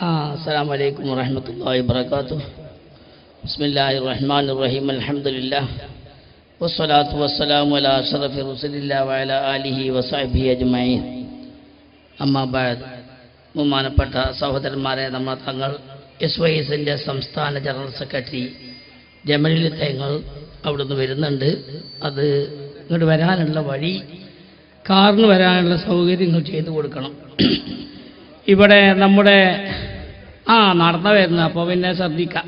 آه السلام عليكم ورحمة الله وبركاته بسم الله الرحمن الرحيم الحمد لله والصلاة والسلام على أشرف رسول الله وعلى آله وصحبه أجمعين أما بعد ബഹുമാനപ്പെട്ട സഹോദരന്മാരെ നമ്മൾ തങ്ങൾ എസ് വൈ എസിൻ്റെ സംസ്ഥാന ജനറൽ സെക്രട്ടറി ജമലിൽ തങ്ങൾ അവിടുന്ന് വരുന്നുണ്ട് അത് ഇങ്ങോട്ട് വരാനുള്ള വഴി കാറിന് വരാനുള്ള സൗകര്യങ്ങൾ ചെയ്തു കൊടുക്കണം ഇവിടെ നമ്മുടെ ആ നടന്ന വരുന്നു അപ്പോൾ പിന്നെ ശ്രദ്ധിക്കാം.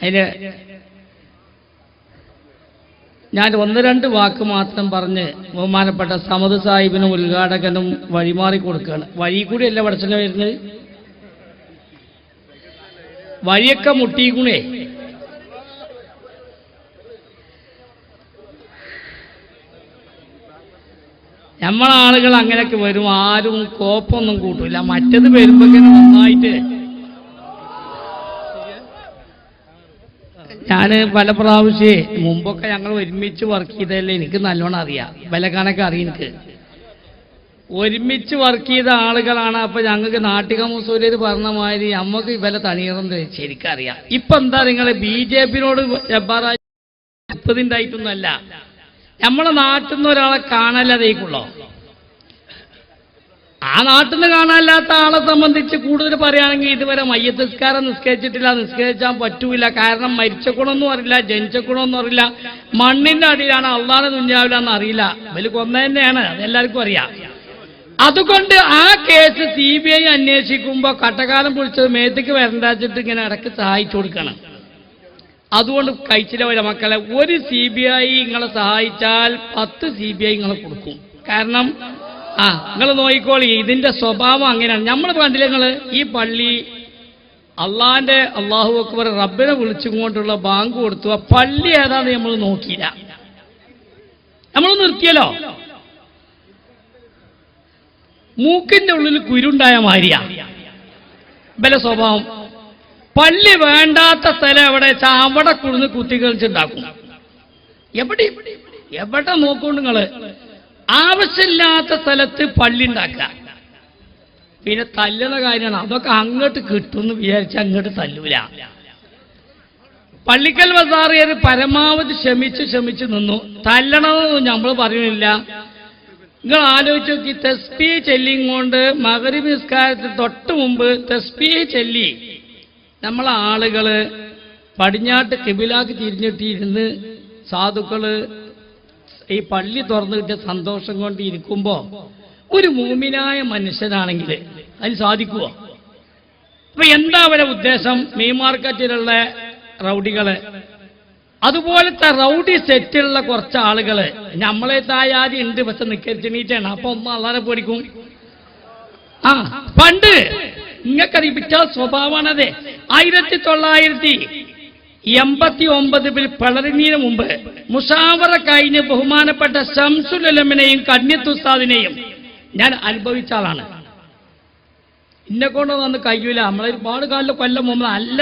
അതിന് ഞാൻ ഒന്ന് രണ്ട് വാക്ക് മാത്രം പറഞ്ഞ് ബഹുമാനപ്പെട്ട സമത് സാഹിബിനും ഉദ്ഘാടകനും വഴിമാറി കൊടുക്കുകയാണ്. വഴി കൂടിയല്ല പടച്ചനെ വരുന്നത്? വഴിയൊക്കെ മുട്ടിക്കൂണേ നമ്മളാളുകൾ അങ്ങനെയൊക്കെ വരും ആരും കോപ്പൊന്നും കൂട്ടില്ല മറ്റത് വരുമ്പോ ഇങ്ങനെ നന്നായിട്ട്. ഞാൻ പല പ്രാവശ്യേ മുമ്പൊക്കെ ഞങ്ങൾ ഒരുമിച്ച് വർക്ക് ചെയ്തല്ലേ എനിക്ക് നല്ലോണം അറിയാം. വിലക്കാനൊക്കെ അറിയാം എനിക്ക്. ഒരുമിച്ച് വർക്ക് ചെയ്ത ആളുകളാണ് അപ്പൊ ഞങ്ങൾക്ക് നാട്ടിക മുസൂര്യർ പറഞ്ഞ മാതിരി നമുക്ക് ഇവലെ തണിയറന്ന് ശരിക്കറിയാം. ഇപ്പൊ എന്താ നിങ്ങൾ ബി ജെ പിന്നോട് ജബ്ബാറായി മുപ്പതിന്റെ ആയിട്ടൊന്നുമല്ല. നമ്മളെ നാട്ടിൽ നിന്ന് ഒരാളെ കാണാല്ലാതേക്കുള്ളോ ആ നാട്ടിൽ നിന്ന് കാണാനില്ലാത്ത ആളെ സംബന്ധിച്ച് കൂടുതൽ പറയുകയാണെങ്കിൽ ഇതുവരെ മയ്യത്ത് നിസ്കാരം നിസ്കരിച്ചിട്ടില്ല നിസ്കരിച്ചാൽ പറ്റൂല. കാരണം മരിച്ച ഗുണമൊന്നും അറിയില്ല ജനിച്ച ഗുണമൊന്നും അറിയില്ല. മണ്ണിന്റെ അടിയിലാണ് അള്ളാതെ തുഞ്ഞാവില്ല എന്ന് അറിയില്ല. ഇവർ കൊന്ന തന്നെയാണ് അതെല്ലാവർക്കും അറിയാം. അതുകൊണ്ട് ആ കേസ് സി ബി ഐ അന്വേഷിക്കുമ്പോൾ കട്ടകാലം പൊളിച്ചത് മേത്തേക്ക് വരണ്ടാച്ചിട്ട് ഇങ്ങനെ ഇടയ്ക്ക് സഹായിച്ചു കൊടുക്കണം. അതുകൊണ്ട് കഴിച്ചില്ല മക്കളെ ഒരു സി ബി ഐ നിങ്ങളെ സഹായിച്ചാൽ പത്ത് സി ബി ഐ നിങ്ങളെ കൊടുക്കും. കാരണം ആ നിങ്ങൾ നോക്കിക്കോളി ഇതിന്റെ സ്വഭാവം അങ്ങനെയാണ്. നമ്മൾ കണ്ടില്ല നിങ്ങൾ ഈ പള്ളി അള്ളാന്റെ അള്ളാഹു അക്ബർ റബ്ബിനെ വിളിച്ചുകൊണ്ടുള്ള ബാങ്ക് കൊടുത്തു. ആ പള്ളി ഏതാന്ന് നമ്മൾ നോക്കിയില്ല. നമ്മൾ നിർത്തിയല്ലോ. മൂക്കിന്റെ ഉള്ളിൽ കുരുണ്ടായ മാരിയ ബല സ്വഭാവം. പള്ളി വേണ്ടാത്ത സ്ഥലം എവിടെ അവിടെ കുത്തി കുത്തിക്കളിച്ചുണ്ടാക്കും എവിടെ? എവിടെ നോക്കൊണ്ട് നിങ്ങൾ. ആവശ്യമില്ലാത്ത സ്ഥലത്ത് പള്ളി ഉണ്ടാക്കുക പിന്നെ തല്ലുന്ന കാര്യമാണ്. അതൊക്കെ അങ്ങോട്ട് കിട്ടുമെന്ന് വിചാരിച്ച് അങ്ങോട്ട് തല്ലൂല. പള്ളിക്കൽ ബസാറിയർ പരമാവധി ക്ഷമിച്ച് ക്ഷമിച്ച് നിന്നു. തല്ലണമെന്ന് നമ്മൾ പറയുന്നില്ല. നിങ്ങൾ ആലോചിച്ച് നോക്കി തെസ്പി ചെല്ലിങ്ങോണ്ട് മകരി നിസ്കാരത്തിന് തൊട്ട് മുമ്പ് തെസ്പിയെ ചെല്ലി. നമ്മളെ ആളുകൾ പടിഞ്ഞാട്ട് കിബിലാക്ക് തിരിഞ്ഞിട്ടിരുന്ന് സാധുക്കൾ ഈ പള്ളി തുറന്നു കിട്ടിയ സന്തോഷം കൊണ്ട് ഇരിക്കുമ്പോ ഒരു മൂമിനായ മനുഷ്യനാണെങ്കിൽ അതിന് സാധിക്കുമോ അപ്പൊ എന്താ അവരെ ഉദ്ദേശം? മീൻ മാർക്കറ്റിലുള്ള റൗഡികൾ. അതുപോലത്തെ റൗഡി സെറ്റുള്ള കുറച്ച് ആളുകൾ. നമ്മളെ തായാതി ഉണ്ട് പക്ഷെ നിക്കരിച്ചണീറ്റാണ് അപ്പൊ ഒന്ന് വളരെ പേടിക്കും. ആ പണ്ട് നിങ്ങൾക്കറിയിപ്പിച്ച സ്വഭാവമാണത്. ആയിരത്തി തൊള്ളായിരത്തി എൺപത്തി ഒമ്പതിൽ പിളറിനീന് മുമ്പ് മുഷാവറ കഴിഞ്ഞ് ബഹുമാനപ്പെട്ട ഷംസുലമിനെയും കന്യത്തുസ്താദിനെയും ഞാൻ അനുഭവിച്ച ആളാണ്. ഇന്നെ കൊണ്ടൊന്നും അന്ന് കഴിയൂല. നമ്മളെ ഒരുപാട് കാലം കൊല്ലം മുമ്പ് നല്ല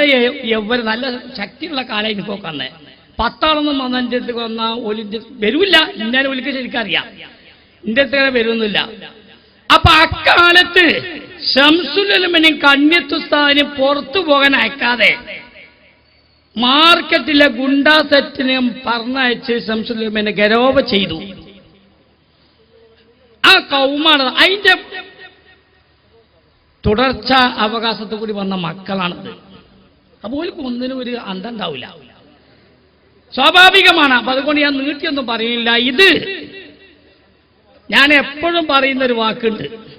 എവര് നല്ല ശക്തിയുള്ള കാലം എനിക്കൊക്കെ പത്താളൊന്നും വന്ന എന്റെ അടുത്ത് വന്ന ഒലിന്റെ വരൂല്ല. ഇന്നലെ ഒലിക്ക് ശരിക്കറിയാം. എന്റെ അടുത്ത് വരുന്നില്ല അപ്പൊ അക്കാലത്ത് ഷംസുലമിനെയും കണ്യത്തുസ്താദിനെയും പുറത്തു പോകാൻ അയക്കാതെ മാർക്കറ്റിലെ ഗുണ്ടാ സെറ്റിനും പറഞ്ഞയച്ച് ശംസുലമിനെ ഗരോപ ചെയ്തു. ആ കൗമാണ് അതിന്റെ തുടർച്ച അവകാശത്തു കൂടി വന്ന മക്കളാണത്. അപ്പോൾ ഒന്നിനും ഒരു അന്തണ്ടാവില്ല സ്വാഭാവികമാണ്. അപ്പൊ അതുകൊണ്ട് ഞാൻ നീട്ടിയൊന്നും പറയില്ല. ഇത് ഞാൻ എപ്പോഴും പറയുന്ന ഒരു വാക്കുണ്ട്.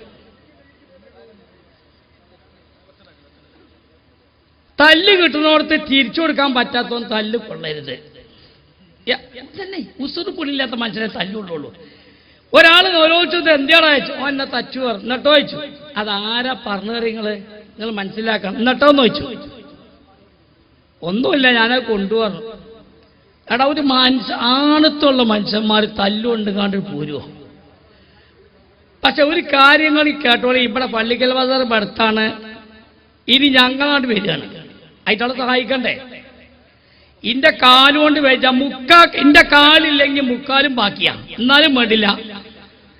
തല്ല് കിട്ടുന്നോടത്ത് തിരിച്ചു കൊടുക്കാൻ പറ്റാത്തവൻ തല്ല് കൊള്ളരുത്. തന്നെ തന്നെ ഉസുറുപ്പില്ലാത്ത മനുഷ്യനെ തല്ലുള്ളൂ ഒരാൾ ഓരോച്ചത് എന്തിനാണ് അയച്ചു ഓ എന്നെ തച്ചു പറഞ്ഞു. എന്നിട്ടോ അയച്ചു അതാരാ പറഞ്ഞു നിങ്ങൾ? നിങ്ങൾ മനസ്സിലാക്കണം. എന്നിട്ടോ എന്ന് വെച്ചു ഒന്നുമില്ല ഞാനത് കൊണ്ടുവന്നു. എടാ ഒരു മനുഷ്യ ആണത്തുള്ള മനുഷ്യന്മാർ തല്ലുകൊണ്ട് കണ്ട് പോരുമോ പക്ഷെ ഒരു കാര്യങ്ങൾ കേട്ടോളെ. ഇവിടെ പള്ളിക്കൽ ബസാർ അടുത്താണ് ഇനി ഞങ്ങളാണ്ട് വരികയാണ്. അയിട്ടാളെ സഹായിക്കണ്ടേ? ഇന്റെ കാലുകൊണ്ട് വെച്ച മുക്കാ ഇന്റെ കാലില്ലെങ്കിൽ മുക്കാലും ബാക്കിയാ. എന്നാലും വേണ്ടില്ല.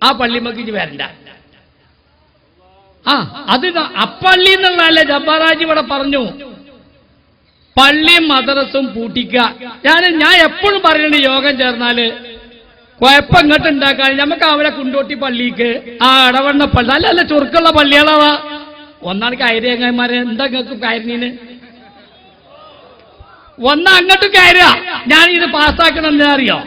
ആ പള്ളിമക്ക് ഇനി വരണ്ട. ആ അത് അപ്പള്ളി എന്നുള്ളതല്ലേ ജബ്ബാറാജി ഇവിടെ പറഞ്ഞു. പള്ളിയും മദ്രസും പൂട്ടിക്കുക. ഞാൻ ഞാൻ എപ്പോഴും പറയുന്നുണ്ട് യോഗം ചേർന്നാൽ കുഴപ്പം ഇങ്ങോട്ട് ഉണ്ടാക്കാൻ നമുക്ക് അവരെ കുണ്ടോട്ടി പള്ളിക്ക് ആ ഇടവണ്ണ പള്ളി അല്ല അല്ല ചുരുക്കുള്ള പള്ളികളാ. ഒന്നാണ് കയറിയങ്ങന്മാരെ. എന്താ നിങ്ങൾക്ക് കയറിനീന് ഒന്ന് അങ്ങോട്ട് കയറുക. ഞാൻ ഇത് പാസ്സാക്കണം അറിയോ?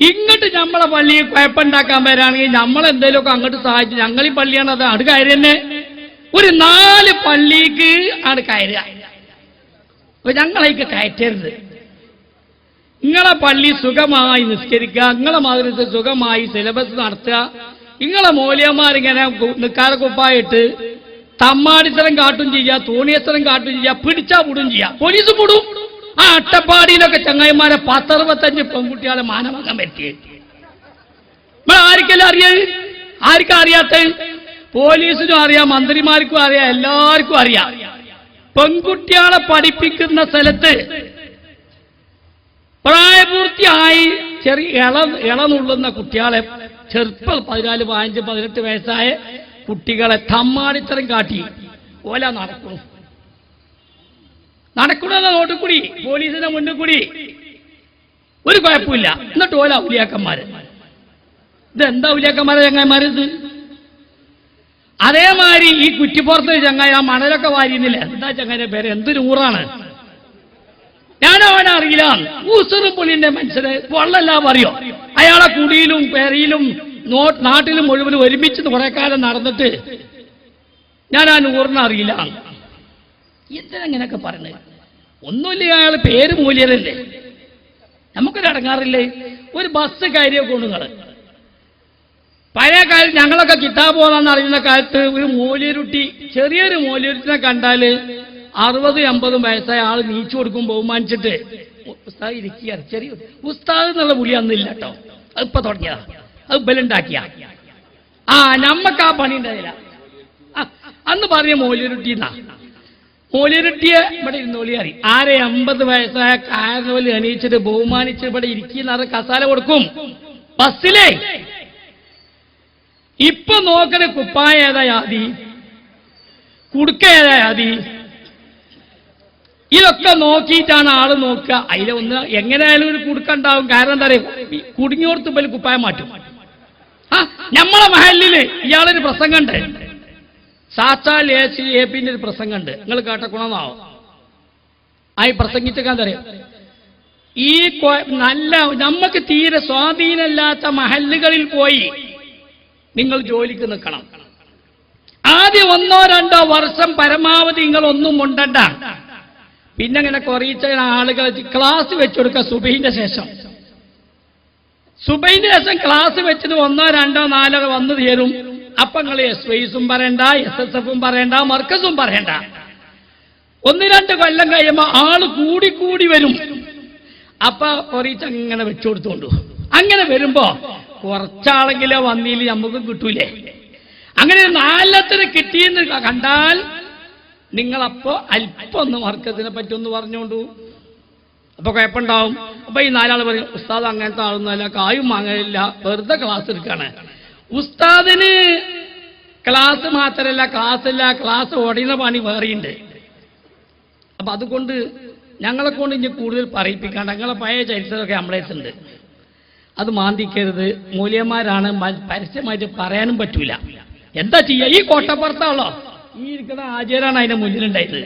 ഇങ്ങോട്ട് നമ്മളെ പള്ളിയിൽ കുഴപ്പമുണ്ടാക്കാൻ വരാണെങ്കിൽ നമ്മൾ എന്തെങ്കിലുമൊക്കെ അങ്ങോട്ട് സഹായിച്ചു ഞങ്ങൾ ഈ പള്ളിയാണ് അത് അത് കയറി തന്നെ. ഒരു നാല് പള്ളിക്ക് ആണ് കയറുക. അപ്പൊ ഞങ്ങളേക്ക് കയറ്റരുത്. നിങ്ങളെ പള്ളി സുഖമായി നിസ്കരിക്കുക നിങ്ങളെ മദ്രസ സുഖമായി സിലബസ് നടത്തുക നിങ്ങളെ മൂല്യന്മാരിങ്ങനെ നിക്കാര കുപ്പായിട്ട് തമ്മാടിത്തരം കാട്ടും ചെയ്യുക തോണിയത്തരം കാട്ടും ചെയ്യാ പിടിച്ചാ മുടും ചെയ്യാ. പോലീസ് മുടും ആ അട്ടപ്പാടിയിലൊക്കെ ചങ്ങായിമാരെ പത്തറുപത്തഞ്ച് പെൺകുട്ടികളെ മാനഭംഗം പറ്റി ആർക്കല്ല ആർക്കെല്ലാം അറിയാം? ആർക്കാ അറിയാത്ത? പോലീസിനും അറിയാം മന്ത്രിമാർക്കും അറിയാം എല്ലാവർക്കും അറിയാം. പെൺകുട്ടികളെ പഠിപ്പിക്കുന്ന സ്ഥലത്ത് പ്രായപൂർത്തിയായി ചെറിയ ഇള ഇളനുള്ളുന്ന കുട്ടികളെ ചെറുപ്പം പതിനാല് പതിനഞ്ച് പതിനെട്ട് വയസ്സായ കുട്ടികളെ തമ്മാടിത്തരം കാട്ടി. ഓല നടക്കുന്നു. നടക്കണമെന്ന നോട്ടിൽ കൂടി പോലീസിന്റെ മുന്നിൽ കൂടി. ഒരു കുഴപ്പമില്ല. എന്നിട്ട് ഓല ഉലിയാക്കന്മാര് ഇതെന്താ ഉലിയാക്കന്മാരെ ചങ്ങായിമാര് ഇത്? അതേമാതിരി ഈ കുറ്റിപ്പുറത്ത് ചങ്ങായി ആ മണലൊക്കെ വാരിയുന്നില്ല? എന്താ ചങ്ങായിന്റെ പേര്? എന്ത് നൂറാണ് ഞാൻ അവനെ അറിയില്ല. ഊസറും പുള്ളിന്റെ മനുഷ്യരെ പൊള്ളല്ല പറയോ? അയാളെ കുടിയിലും പെരയിലും നോ- നാട്ടിലും മുഴുവനും ഒരുമിച്ച് കുറെ കാലം നടന്നിട്ട് ഞാൻ ആ നൂറിനെ അറിയില്ല. എന്തിനങ്ങനെയൊക്കെ പറഞ്ഞത് ഒന്നുമില്ല അയാൾ പേര് മൂല്യരല്ലേ? നമുക്കൊരു അടങ്ങാറില്ലേ? ഒരു ബസ് കാര്യമൊക്കെ ഉണ്ട് നിങ്ങൾ പഴയ കാലത്ത് ഞങ്ങളൊക്കെ കിതാബ് പോകാന്ന് അറിയുന്ന കാലത്ത് ഒരു മൂല്യരുട്ടി ചെറിയൊരു മൂല്യരുട്ടിനെ കണ്ടാൽ അറുപത് എൺപതും വയസ്സായ ആൾ നീച്ചു കൊടുക്കും ബഹുമാനിച്ചിട്ട് ഉസ്താദ് ഇരിക്കുക ചെറിയ ഉസ്താദ് എന്നുള്ള പുലി അന്നില്ല കേട്ടോ. അതിപ്പോ തുടങ്ങിയതാണ് തുടങ്ങിയതാ. അത് ബലുണ്ടാക്കിയ. ആ നമ്മക്ക് ആ പണി ഉണ്ടായില്ല. അന്ന് പറഞ്ഞ മോലിരുട്ടിന്നാ. എന്നാ മൂല്യരുട്ടിയെ ഇവിടെ ഇരുന്നോളി അറി ആരെ അമ്പത് വയസ്സായ കാരണോലി അണിയിച്ചിട്ട് ബഹുമാനിച്ച് ഇവിടെ ഇരിക്കുന്ന അത് കസാല കൊടുക്കും. ബസ്സിലേ. ഇപ്പൊ നോക്കണ കുപ്പായ ഏതാ യാതി? കുടുക്ക ഏതാ യാതി? ഇതൊക്കെ നോക്കിയിട്ടാണ് ആൾ നോക്കുക. അതിലെ ഒന്ന് എങ്ങനെയായാലും ഒരു കുടുക്കുണ്ടാവും കാരണം എന്താ പറയുക കുടുങ്ങിയോർത്ത് കുപ്പായം മാറ്റും. ആ നമ്മളെ മഹലിൽ ഇയാളൊരു പ്രസംഗമുണ്ട് സാച്ചാൽ എ സി എ പിന്റെ ഒരു പ്രസംഗമുണ്ട് നിങ്ങൾ ഗുണമെന്നാവും ആയി പ്രസംഗിച്ചൊക്കെ എന്താ ഈ നല്ല നമുക്ക് തീരെ സ്വാധീനമില്ലാത്ത മഹല്ലുകളിൽ പോയി നിങ്ങൾ ജോലിക്ക് നിൽക്കണം. ആദ്യം ഒന്നോ രണ്ടോ വർഷം പരമാവധി നിങ്ങൾ ഒന്നും ഉണ്ടണ്ട പിന്നെ ഇങ്ങനെ കുറയിച്ച ആളുകൾ ക്ലാസ് വെച്ചുകൊടുക്കുക സുബീന്റെ ശേഷം. സുബൈന്റെ ശേഷം ക്ലാസ് വെച്ചത് ഒന്നോ രണ്ടോ നാലോ വന്നു തീരും അപ്പങ്ങളെ എസ് വൈസും പറയണ്ട എസ് എസ് എഫും പറയണ്ട മർക്കസും പറയണ്ട. ഒന്ന് രണ്ട് കൊല്ലം കഴിയുമ്പോ ആൾ കൂടി കൂടി വരും. അപ്പൊ കുറച്ച് അങ്ങനെ വെച്ചു കൊടുത്തോണ്ടു. അങ്ങനെ വരുമ്പോ കുറച്ചാളെങ്കിലോ വന്നില്ല നമുക്ക് കിട്ടൂലേ. അങ്ങനെ നാലത്തിന് കിട്ടിയെന്ന് കണ്ടാൽ നിങ്ങളപ്പോ അല്പം ഒന്ന് വർക്കത്തിനെ പറ്റി ഒന്ന് പറഞ്ഞോണ്ടു. അപ്പൊ കുഴപ്പമുണ്ടാവും. അപ്പൊ ഈ നാലാൾ പറയും ഉസ്താദ് അങ്ങനത്തെ ആളൊന്നുമല്ല കായും വാങ്ങലില്ല വെറുതെ ക്ലാസ് എടുക്കാണ്. ഉസ്താദിന് ക്ലാസ് മാത്രമല്ല ക്ലാസ് ഇല്ല ക്ലാസ് ഓടിയുന്ന പണി വേറെയുണ്ട്. അപ്പൊ അതുകൊണ്ട് ഞങ്ങളെ കൊണ്ട് ഇനി കൂടുതൽ പറയിപ്പിക്കാണ്ട് ഞങ്ങളെ പഴയ ചരിത്രമൊക്കെ ഉണ്ട്. അത് മാന്തിക്കരുത്. മൂല്യന്മാരാണ് പരസ്യമായിട്ട് പറയാനും പറ്റൂല. എന്താ ചെയ്യ? ഈ കോട്ടപ്പുറത്താണല്ലോ. ഈ ഇരിക്കുന്ന ആചാരാണ് അതിന്റെ മുന്നിലുണ്ടായത്.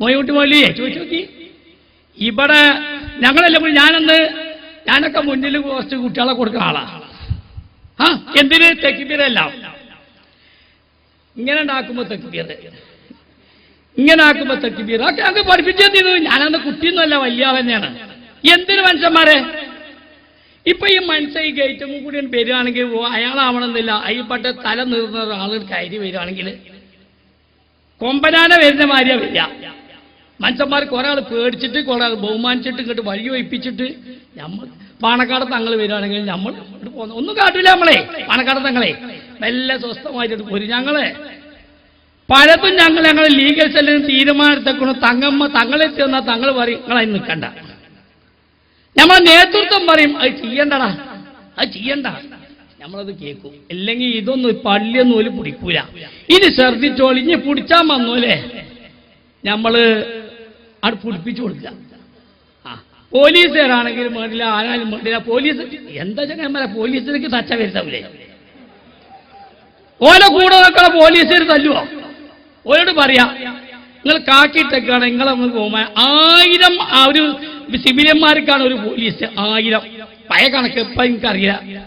മോയൂട്ടി മൊല്ലിയെ ചോദിച്ചു നോക്കി. ഇവിടെ ഞങ്ങളെല്ലാം കൂടി ഞാനന്ന് ഞാനൊക്കെ മുന്നിൽ കുറച്ച് കുട്ടികളെ കൊടുക്കുന്ന ആളാ. ആ എന്തിന്? തെക്കിപ്പീരല്ല ഇങ്ങനെ ഉണ്ടാക്കുമ്പോ തെക്കിപ്പീർ ഇങ്ങനെ ആക്കുമ്പോ തെക്കിപ്പീർ ഒക്കെ ഞങ്ങൾ പഠിപ്പിച്ചേ തീരു ഞാനന്ന് കുട്ടിയൊന്നുമല്ല വലിയ തന്നെയാണ്. എന്തിന് മനുഷ്യന്മാരെ? ഇപ്പൊ ഈ മനുഷ്യ ഈ ഗേറ്റും കൂടി വരികയാണെങ്കിൽ അയാളാവണമെന്നില്ല. അയ്യപ്പെട്ട തല നിർന്ന ഒരാൾ കയറി വരികയാണെങ്കിൽ കൊമ്പനാന വരുന്ന മാതിരിയാ വരിക. മനുഷ്യന്മാർക്ക് ഒരാൾ പേടിച്ചിട്ട് ആൾ ബഹുമാനിച്ചിട്ട് ഇങ്ങോട്ട് വഴി വയ്പ്പിച്ചിട്ട് നമ്മൾ പാണക്കാട് തങ്ങൾ വരികയാണെങ്കിൽ നമ്മൾ ഇങ്ങോട്ട് പോകുന്ന. ഒന്നും കാട്ടില്ല നമ്മളെ. പാണക്കാട് തങ്ങളെ. നല്ല സ്വസ്ഥമായിട്ട് പോരും ഞങ്ങളെ. പലതും ഞങ്ങൾ ഞങ്ങൾ ലീഗൽ സെല്ലിന് തീരുമാനത്തെക്കൊണ്ട് തങ്ങമ്മ തങ്ങളെ വന്നാൽ തങ്ങൾ പറയും നിങ്ങളതിന് നിൽക്കണ്ട. നമ്മൾ നേതൃത്വം പറയും അത് ചെയ്യണ്ടടാ. അത് ചെയ്യണ്ട. നമ്മളത് കേൾക്കും. അല്ലെങ്കിൽ ഇതൊന്നും പള്ളിയൊന്നും ഒരു പിടിക്കൂല. ഇനി ഛർദിച്ചോളി ഇനി പിടിച്ചാൽ വന്നോലേ നമ്മൾ അവിടെ പിടിപ്പിച്ചു കൊടുക്കുക. ആ പോലീസുകാരാണെങ്കിലും വേണ്ടില്ല ആരാലും വേണ്ടില്ല പോലീസ് എന്താ ചങ്ങന്മാരെ പോലീസിലേക്ക് തച്ച വരുത്തവില്ലേ ഓലെ കൂടെ നിൽക്കണ പോലീസുകാർ തല്ലുവോ? ഓരോട് പറയാ നിങ്ങൾ കാക്കിട്ടൊക്കെയാണ് നിങ്ങളെ ഒന്ന് പോകുമ്പോൾ ആയിരം ആ ഒരു സിവിലിയന്മാർക്കാണ് ഒരു പോലീസ് ആയിരം. പഴയ കണക്ക് ഇപ്പം എനിക്കറിയില്ല.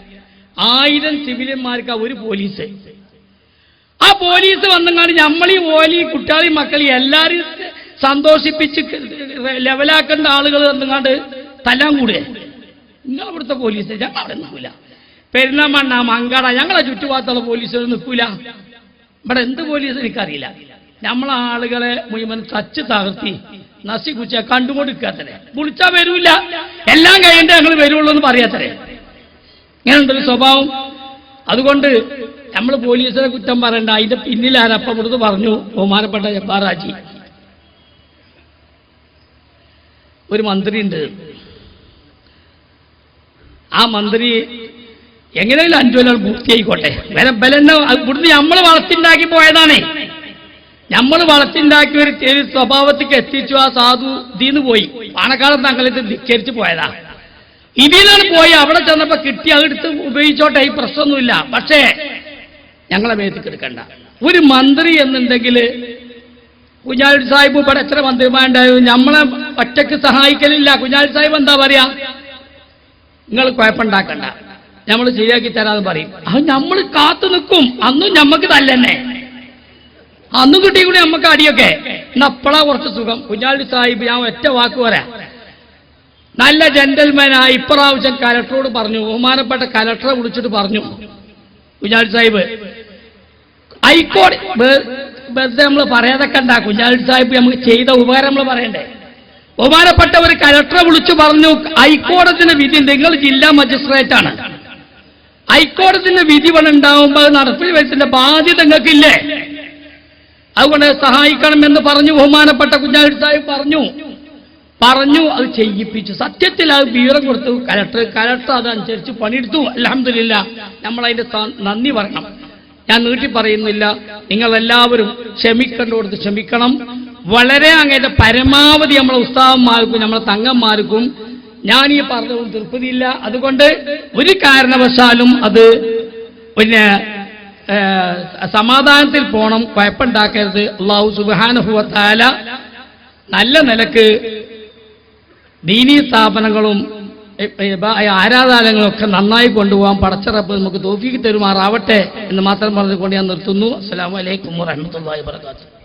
ആയിരം സിവിലിയന്മാർക്ക് ഒരു പോലീസ്. ആ പോലീസ് വന്നങ്ങാണ്ട് നമ്മളീ ഓലി കുട്ടികളെയും മക്കളെയും എല്ലാവരും സന്തോഷിപ്പിച്ച് ലെവലാക്കേണ്ട ആളുകൾ വന്നങ്ങാണ്ട് തല്ലാൻ കൂടുക നിങ്ങൾ ഇവിടുത്തെ പോലീസ് ഞങ്ങൾ അവിടെ നിൽക്കൂല. പെരുന്നമണ്ണ മങ്കട ഞങ്ങളെ ചുറ്റുപാടത്തുള്ള പോലീസ് നിൽക്കൂല. ഇവിടെ എന്ത് പോലീസ് എനിക്കറിയില്ല. നമ്മളെ ആളുകളെ മുഴുവൻ തച്ച് തകർത്തി നസി കുച്ച കണ്ടുകൊടുക്കാത്തരെ വിളിച്ചാ വരൂല. എല്ലാം കഴിയണ്ടേ ഞങ്ങൾ വരുള്ളൂ എന്ന് പറയാത്തരെ ഇങ്ങനെയുണ്ടൊരു സ്വഭാവം. അതുകൊണ്ട് നമ്മൾ പോലീസിനെ കുറ്റം പറയണ്ട. അതിന്റെ പിന്നിലാരപ്പം ഇവിടുന്ന് പറഞ്ഞു. ബഹുമാനപ്പെട്ട ജബ്ബാറാജി ഒരു മന്ത്രിയുണ്ട്. ആ മന്ത്രി എങ്ങനെയും അഞ്ചു കൊല്ലം പൂർത്തിയായിക്കോട്ടെ. ബലം ബലന്നെ ഇവിടുന്ന് നമ്മൾ വളർത്തിണ്ടാക്കി പോയതാണേ. നമ്മൾ വളർത്തിണ്ടാക്കി ഒരു ഒരു സ്വഭാവത്തിക്ക് എത്തിച്ചു ആ സാധു ഇതിന്ന് പോയി. പാണക്കാലം തങ്ങളിത് ധിക്കരിച്ച് പോയതാ. ഇതിലാണ് പോയി. അവിടെ ചെന്നപ്പോ കിട്ടി. അതെടുത്ത് ഉപയോഗിച്ചോട്ടെ. ഈ പ്രശ്നമൊന്നുമില്ല. പക്ഷേ ഞങ്ങളെ മേത്തേക്ക് ഒരു മന്ത്രി എന്നുണ്ടെങ്കിൽ കുഞ്ഞാലി സാഹിബ് ഇവിടെ എത്ര മന്ത്രിമാരുണ്ടായിരുന്നു നമ്മളെ ഒറ്റയ്ക്ക് സഹായിക്കലില്ല. കുഞ്ഞാൽ സാഹിബ് എന്താ പറയാ? നിങ്ങൾ കുഴപ്പമുണ്ടാക്കണ്ട. നമ്മൾ ശരിയാക്കി തരാന്ന് പറയും. അത് നമ്മൾ കാത്തു നിൽക്കും. അന്നും ഞമ്മക്ക് തല്ലെന്നെ. അന്നും കിട്ടി കൂടി നമുക്ക് അടിയൊക്കെ. എന്നപ്പോഴാ കുറച്ച് സുഖം. കുഞ്ഞാലി സാഹിബ് ഞാൻ ഒറ്റ വാക്ക് പറയാ. നല്ല ജെന്റൽമാനായി ഇപ്രാവശ്യം കലക്ടറോട് പറഞ്ഞു. ബഹുമാനപ്പെട്ട കലക്ടറെ വിളിച്ചിട്ട് പറഞ്ഞു. കുഞ്ഞാലി സാഹിബ് ഹൈക്കോടതി വെറുതെ നമ്മൾ പറയാതെ കണ്ട. കുഞ്ഞാലി സാഹിബ് നമുക്ക് ചെയ്ത ഉപകാരം നമ്മൾ പറയണ്ടേ. ബഹുമാനപ്പെട്ട ഒരു കലക്ടറെ വിളിച്ചു പറഞ്ഞു ഹൈക്കോടതിന്റെ വിധി നിങ്ങൾ ജില്ലാ മജിസ്ട്രേറ്റ് ആണ്. ഹൈക്കോടതിന്റെ വിധി ഇവിടെ ഉണ്ടാവുമ്പോൾ നടപ്പിൽ വരുത്തിന്റെ ബാധ്യത നിങ്ങൾക്കില്ലേ? അതുകൊണ്ട് സഹായിക്കണമെന്ന് പറഞ്ഞു ബഹുമാനപ്പെട്ട കുഞ്ഞാലി സാഹിബ് പറഞ്ഞു. പറഞ്ഞു അത് ചെയ്യിപ്പിച്ചു. സത്യത്തിൽ അത് ബീറം കൊടുത്തു. കലക്ടർ കലക്ടർ അതനുസരിച്ച് പണിയെടുത്തു. അലഹമില്ല നമ്മൾ അതിന്റെ നന്ദി പറയണം. ഞാൻ നീട്ടി പറയുന്നില്ല. നിങ്ങളെല്ലാവരും ക്ഷമിക്കേണ്ടോടത്ത് ക്ഷമിക്കണം. വളരെ അങ്ങേറ്റ പരമാവധി നമ്മളെ ഉത്സാഹന്മാർക്കും നമ്മളെ തങ്ങന്മാർക്കും ഞാൻ ഈ പറഞ്ഞതും തൃപ്തിയില്ല. അതുകൊണ്ട് ഒരു കാരണവശാലും അത് പിന്നെ സമാധാനത്തിൽ പോണം കുഴപ്പമുണ്ടാക്കരുത്. അള്ളാഹു സുബാനുഭവത്താല നല്ല നിലയ്ക്ക് ദീനീ സ്ഥാപനങ്ങളും ആരാധനാലയങ്ങളും നന്നായി കൊണ്ടുപോകാൻ പടച്ചറപ്പ് നമുക്ക് തോഫിക്ക് തരുമാറാവട്ടെ എന്ന് മാത്രം പറഞ്ഞുകൊണ്ട് ഞാൻ നിർത്തുന്നു. അസ്സാം വലൈക്കും വറഹ്മത്തുള്ളാഹി വബറകാതുഹു.